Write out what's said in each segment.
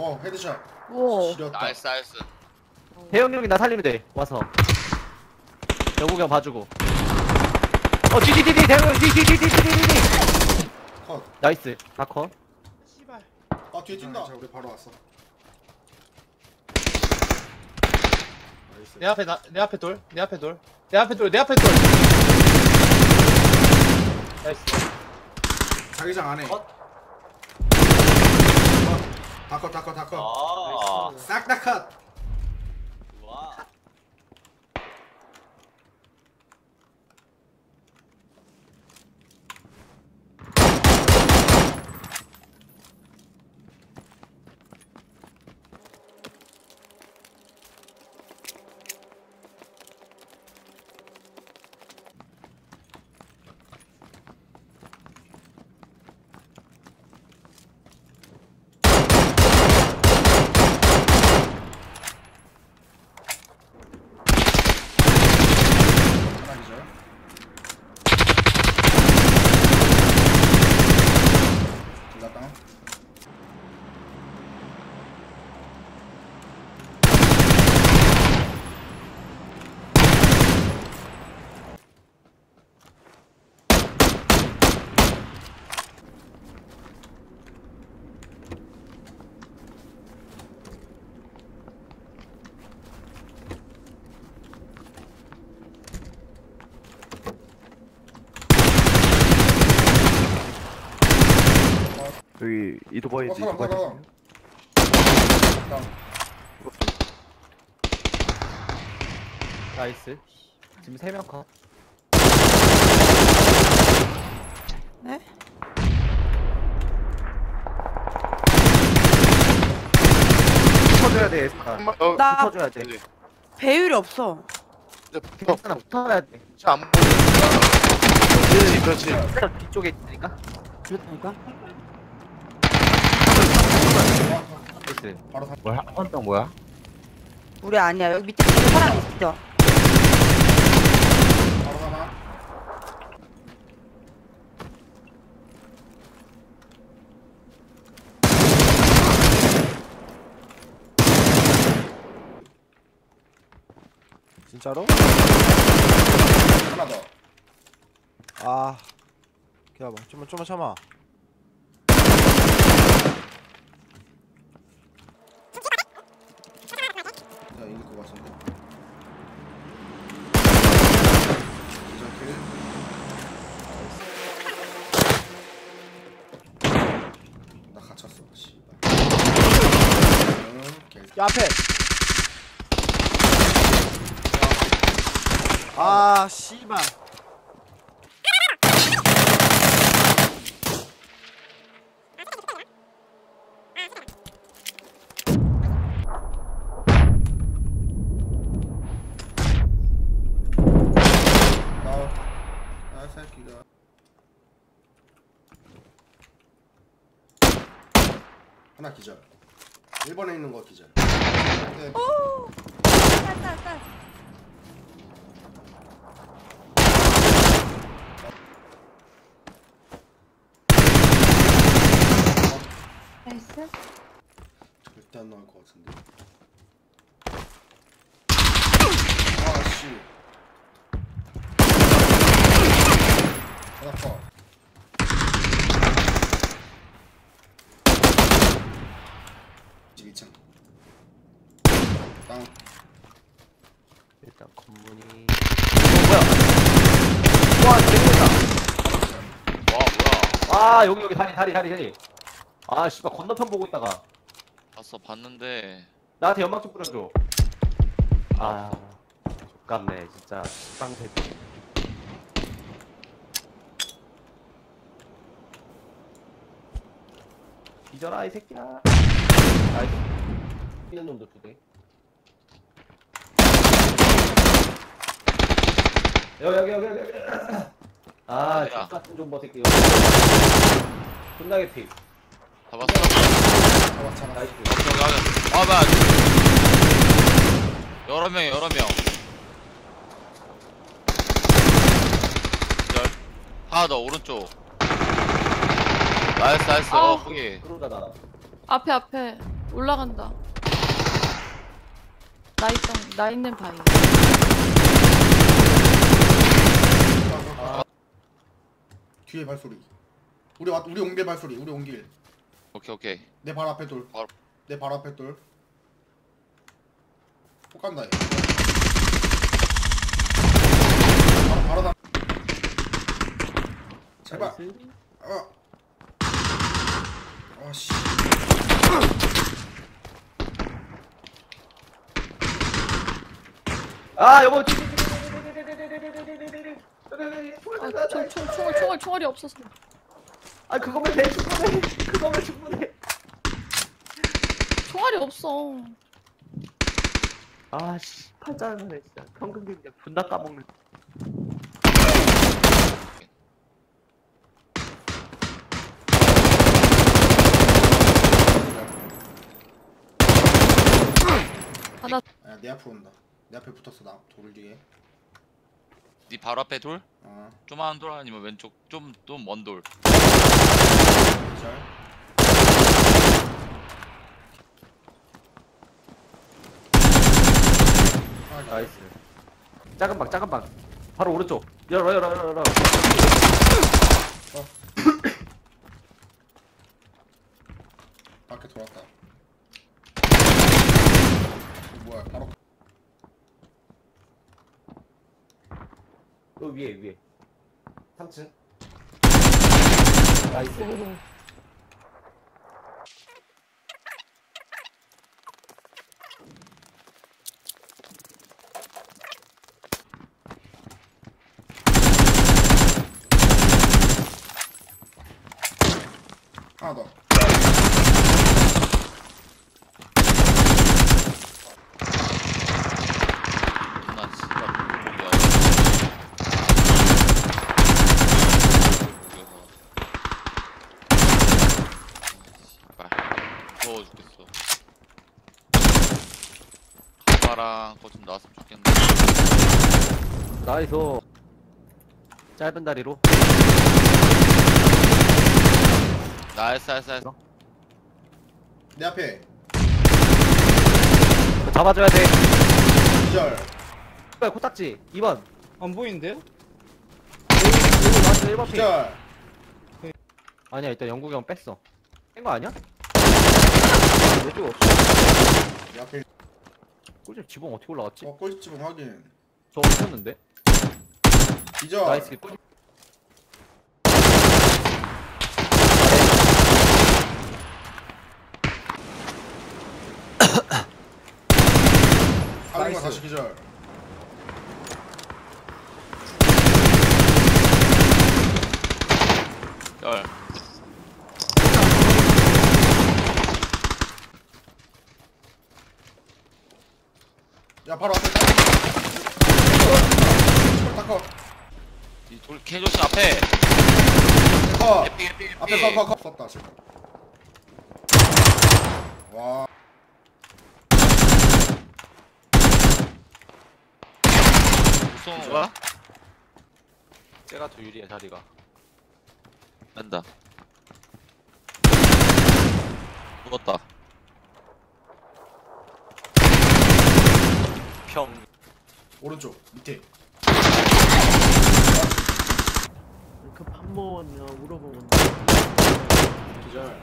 어 헤드샷 우와. 지렸다 나이스 나이스 대형 형이 나 살리면 돼 와서 여국이 형 봐주고 어 뒤뒤뒤뒤 대형 형 뒤뒤뒤뒤뒤뒤 컷 나이스 다컷 씨발. 아 뒤에 뛴다 자 우리 바로 왔어 나이스 내 앞에 나, 내 앞에 돌. 내 앞에 돌. 내 앞에 돌. 내 앞에 돌. 나이스. 자기장 안에 컷. 다컷 다컷 다컷. 아. 싹 다컷 여기 이도바이 어 사람 이도바이 사람 다운 나이스. 지금 3명 컷. 네? 붙어줘야 돼 에스카 어, 나 붙어줘야 돼. 배율이 없어. 괜찮아 붙어야 돼. 안 보여. 그렇지 그렇지. 뒤쪽에 있으니까. 그렇다니까? 나이스 바로 사 뭐야 한번당 뭐야? 우리 아니야. 여기 밑에 사람 있어. 바로 하나 진짜로? 하나 더 아. 기다려봐. 좀만 좀만 참아. 자 이길 것 같은데 기절킬 나 갇혔어 씨발 응, 개 야 앞에. 아 씨발. 아 하나 기절 1번에 있는 거 기절 네. 나이스. 절대 안 나올 것 같은데 아씨 하나 커집 2층 다운 일단 건문이. 어 뭐야? 와 재밌다 와 뭐야? 아 여기 여기 다리 다리 다리 다리 아 씨발 건너편 보고 있다가. 봤어 봤는데. 나한테 연막 좀 뿌려줘. 아. X같네 진짜. 빵새끼. 뒤져라 이 새끼야. 나이스. 뛰는 놈도 두대 여기 여기 여기 여기 아 야. X같은 좀버 새끼. 존나게 피. 잡았어? 잡아 잡아. 나이스. 아 뭐야 여러 명 여러 명. 기절 하나 더 오른쪽. 나이스 나이스. 어 아. 거기. 그러다가 앞에 앞에. 올라간다. 나 있던 나 있는 바위. 아, 뒤에 발소리. 우리 왔 우리 옹길 발소리. 우리 옹길. 오케이 오케이 내 발 앞에 돌. 바로. 내발 앞에 돌. 못 간다. 얘. 바로 바로 다. 제발. 아. 아씨. 아 여보 아, 총, 총, 총알, 총알, 총알이 없어서. 아 그거면 돼 충분해 그거면 충분해 총알이 없어. 아 씨 팔자네 진짜 평균 그냥 분다 까먹는 아, 나 야, 내 앞으로 온다. 내 앞에 붙었어 나돌 뒤에. 네 바로 앞에 돌? 어. 조만한 돌 아니면 왼쪽 좀 좀 먼 돌. 잘. 아, 나 나이스 작은 방 작은 방 바로 오른쪽 열어 열어 열어 열어 밖에 돌았다. 이거 뭐야? 바로 또 위에 위에. 3층. 나이스. 하나 더. 나 진짜 목이야. 씨발 무서워 죽겠어. 가바랑 그거 좀 나왔으면 좋겠는데. 나이스 짧은 다리로 나이스 나이스 나이스. 내 앞에 잡아줘야 돼 기절. 뭐야 코딱지 2번 안 보이는데요? 여기 나왔어 1번 피 기절. 아니야 일단 영국이 형 뺐어 뺀 거 아니야? 왼쪽 없어 내 앞에 꿀집 지붕 어떻게 올라갔지? 어 꼴찌분 확인. 저 없었는데? 기절. 나이스 꿀집 하는 거 나이스. 다시 기절. 야 바로 앞에 딱. 닦어. 이돌 개조심 앞에. 컷. 에피 에피 에피. 앞에 컷, 컷, 컷. 썼다 지금. 와. 무서운 거야? 제가 더 유리해 자리가 난다. 죽었다. 평 오른쪽 밑에. 그밥 먹었냐 물어보고 기절.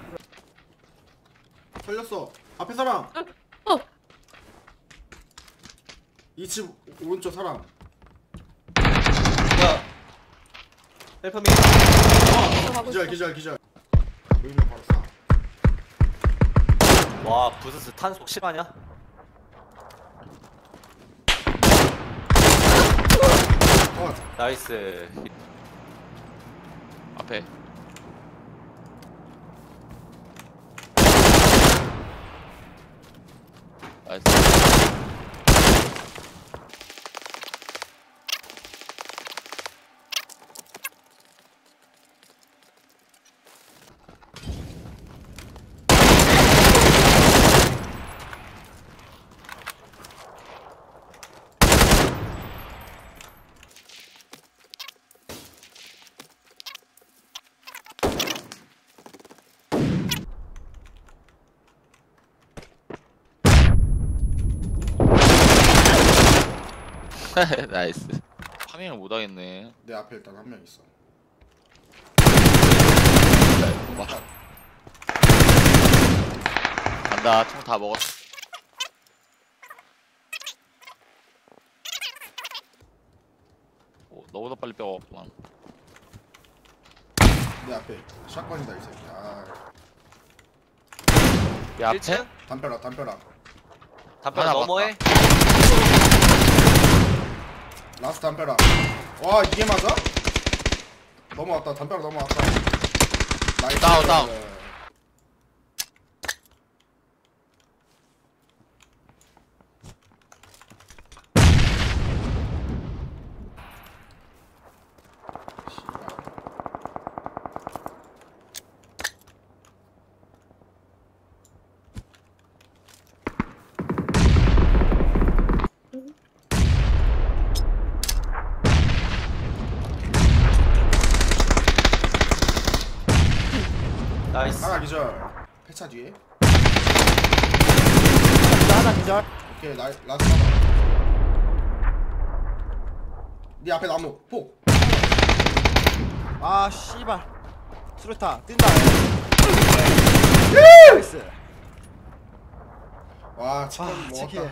살렸어. 앞에 사람. 어. 이집 오른쪽 사람. 야 헬프미 들어가고 기절 있어. 기절 기절. 여기면 바로 쏴. 와 부스스 탄속 실화냐? 컷. 나이스 앞에. 나이스. 나이스. 파밍을 못 하겠네. 내 앞에 일단 한 명 있어. 와. 간다. 총 다 먹었어. 오, 너보다 빨리 빼왔구만. 내 앞에 샷건이다 이 새끼. 아, 야, 앞에? 1층? 담벼락 담벼락. 담벼락 하나 너머에? 라스트 담벼락. 와 이게 맞아? 넘어왔다 담벼락 넘어왔다. 나이스. 다운, 다운. 하나 기절. 폐차 뒤에. 하나 기절. 오케이 나 라스트 하나. 네 앞에 나무 폭. 아 씨발. 수류탄 뛴다. 나이스. 와 치킨 아 먹었다. 치킨.